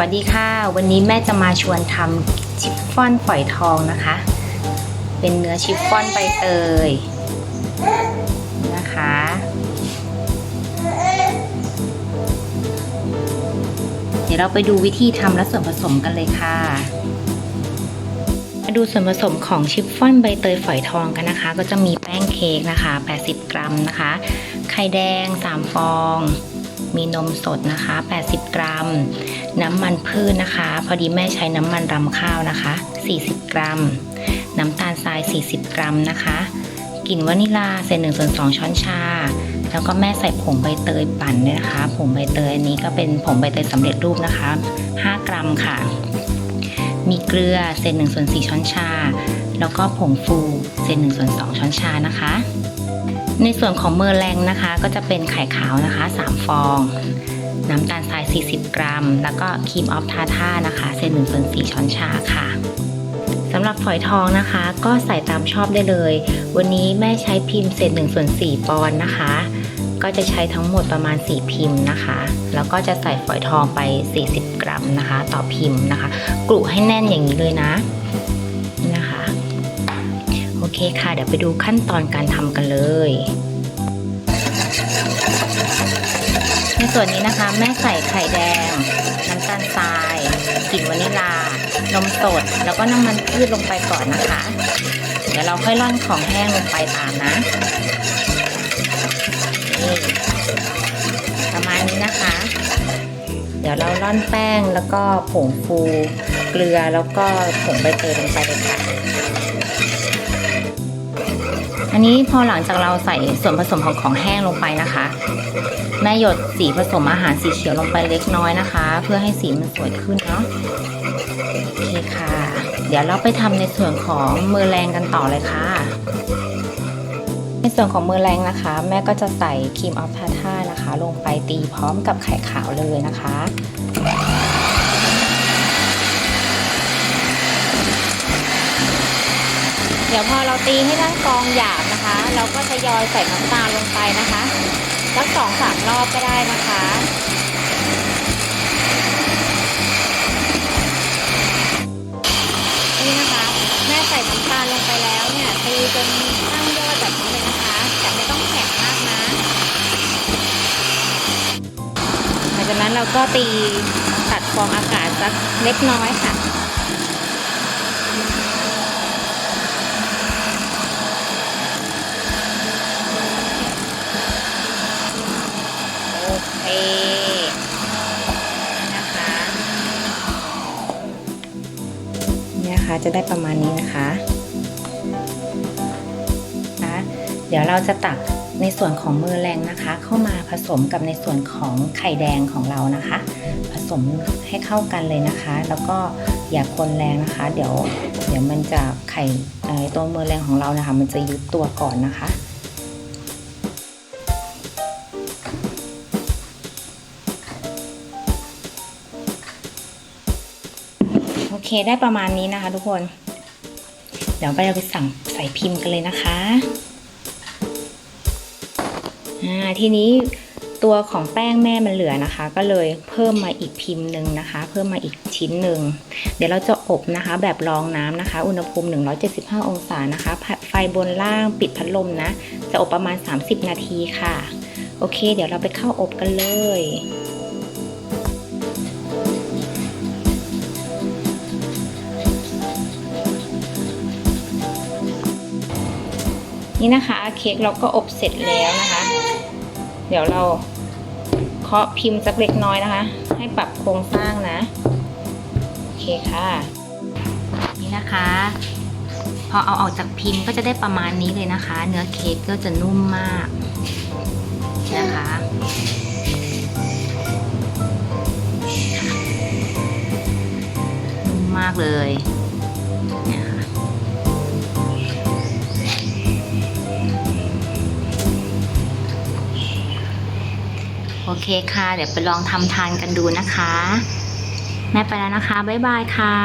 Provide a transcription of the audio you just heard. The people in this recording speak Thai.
วัสดีค่ะ วันนี้แม่จะมาชวนทำชิฟฟ่อนฝอยทองนะคะ เป็นเนื้อชิฟฟ่อนใบเตยนะคะ เดี๋ยวเราไปดูวิธีทำและส่วนผสมกันเลยค่ะมาดูส่วนผสมของชิฟฟ่อนใบเตยฝอยทองกันนะคะ ก็จะมีแป้งเค้กนะคะ 80 กรัมนะคะ ไข่แดง 3 ฟอง มีนมสดนะคะ 80 กรัม น้ำมันพืชนะคะ พอดีแม่ใช้น้ำมันรำข้าวนะคะ 40 กรัม น้ำตาลทราย 40 กรัมนะคะกลิ่นวานิลาเศษหนึ่งส่วนสองช้อนชา แล้วก็แม่ใส่ผงใบเตยปั่นด้วยนะคะ ผงใบเตยอันนี้ก็เป็นผงใบเตยสำเร็จรูปนะคะ 5 กรัมค่ะ มีเกลือเศษหนึ่งส่วนสี่ช้อนชา แล้วก็ผงฟูเศษหนึ่งส่วนสองช้อนชานะคะ ในส่วนของเมอร์แรงนะคะ ก็จะเป็นไข่ขาวนะคะ 3 ฟอง น้ำตาลทราย 40 กรัม แล้วก็ครีมออฟทาท่านะคะเศษหนึ่งส่วนสี่ช้อนชาค่ะสำหรับฝอยทองนะคะ ก็ใส่ตามชอบได้เลย วันนี้แม่ใช้พิมพ์เศษหนึ่งส่วนสี่ปอนด์นะคะ ก็จะใช้ทั้งหมดประมาณ 4 พิมพ์นะคะ แล้วก็จะใส่ฝอยทองไป 40 กรัมนะคะ ต่อพิมพ์นะคะกลุให้แน่นอย่างนี้เลยนะ เคค่ะ เดี๋ยวไปดูขั้นตอนการทำกันเลย ในส่วนนี้นะคะแม่ใส่ไข่แดง น้ำตาลทรายกลิ่นวานิลานมสด แล้วก็น้ำมันพืชลงไปก่อนนะคะ เดี๋ยวเราค่อยร่อนของแห้งลงไปตามนะนี่ประมาณนี้นะคะ เดี๋ยวเราร่อนแป้งแล้วก็ผงฟู เกลือแล้วก็ผงใบเตยลงไปเลยค่ะ อันนี้พอหลังจากเราใส่ส่วนผสมของของแห้งลงไปนะคะแม่หยดสีผสมอาหารสีเขียวลงไปเล็กน้อยนะคะ เพื่อให้สีมันสวยขึ้นเนาะโอเคค่ะ เดี๋ยวเราไปทำในส่วนของมือแรงกันต่อเลยค่ะ ในส่วนของมือแรงนะคะ แม่ก็จะใส่ครีมออฟทาท่านะคะ ลงไปตีพร้อมกับไข่ขาวเลยนะคะ เดี๋ยวพอเราตีให้ทั้งกองหยาบนะคะ เราก็ทยอยใส่น้ำตาลลงไปนะคะสักสองสามรอบก็ได้นะคะนี่นะคะแม่ใส่น้ำตาลลงไปแล้วเนี่ยตีจนตั้งยอดแบบนี้เลยนะคะ แต่ไม่ต้องแข็งมากนะหลังจากนั้นเราก็ตีตัดฟองอากาศสักเล็กน้อยค่ะ จะได้ประมาณนี้นะคะนะเดี๋ยวเราจะตักในส่วนของมือแรงนะคะ เข้ามาผสมกับในส่วนของไข่แดงของเรานะคะ ผสมให้เข้ากันเลยนะคะ แล้วก็อย่าคนแรงนะคะ เดี๋ยวเดี๋ยวมันจะไข่ตัวมือแรงของเรานะคะ มันจะยุบตัวก่อนนะคะ เคได้ประมาณนี้นะคะ ทุกคน เดี๋ยวไปเราไปสั่งใส่พิมพ์กันเลยนะคะอ่าทีนี้ตัวของแป้งแม่มันเหลือนะคะ ก็เลยเพิ่มมาอีกพิมพ์หนึ่งนะคะ เพิ่มมาอีกชิ้นหนึ่งเดี๋ยวเราจะอบนะคะ แบบรองน้ำนะคะ อุณหภูมิ 175 องศานะคะ ไฟบนล่างปิดพัดลมนะ จะอบประมาณ 30 นาทีค่ะ โอเค เดี๋ยวเราไปเข้าอบกันเลย นี่นะคะเค้กเราก็อบเสร็จแล้วนะคะ เดี๋ยวเราเคาะพิมพ์สักเล็กน้อยนะคะ ให้ปรับโครงสร้างนะโอเคค่ะ นี่นะคะ พอเอาออกจากพิมพ์ก็จะได้ประมาณนี้เลยนะคะ เนื้อเค้กก็จะนุ่มมากนะคะนุ่มมากเลยเนี่ย โอเคค่ะ เดี๋ยวไปลองทำทานกันดูนะคะ แม่ไปแล้วนะคะ บ๊ายบายค่ะ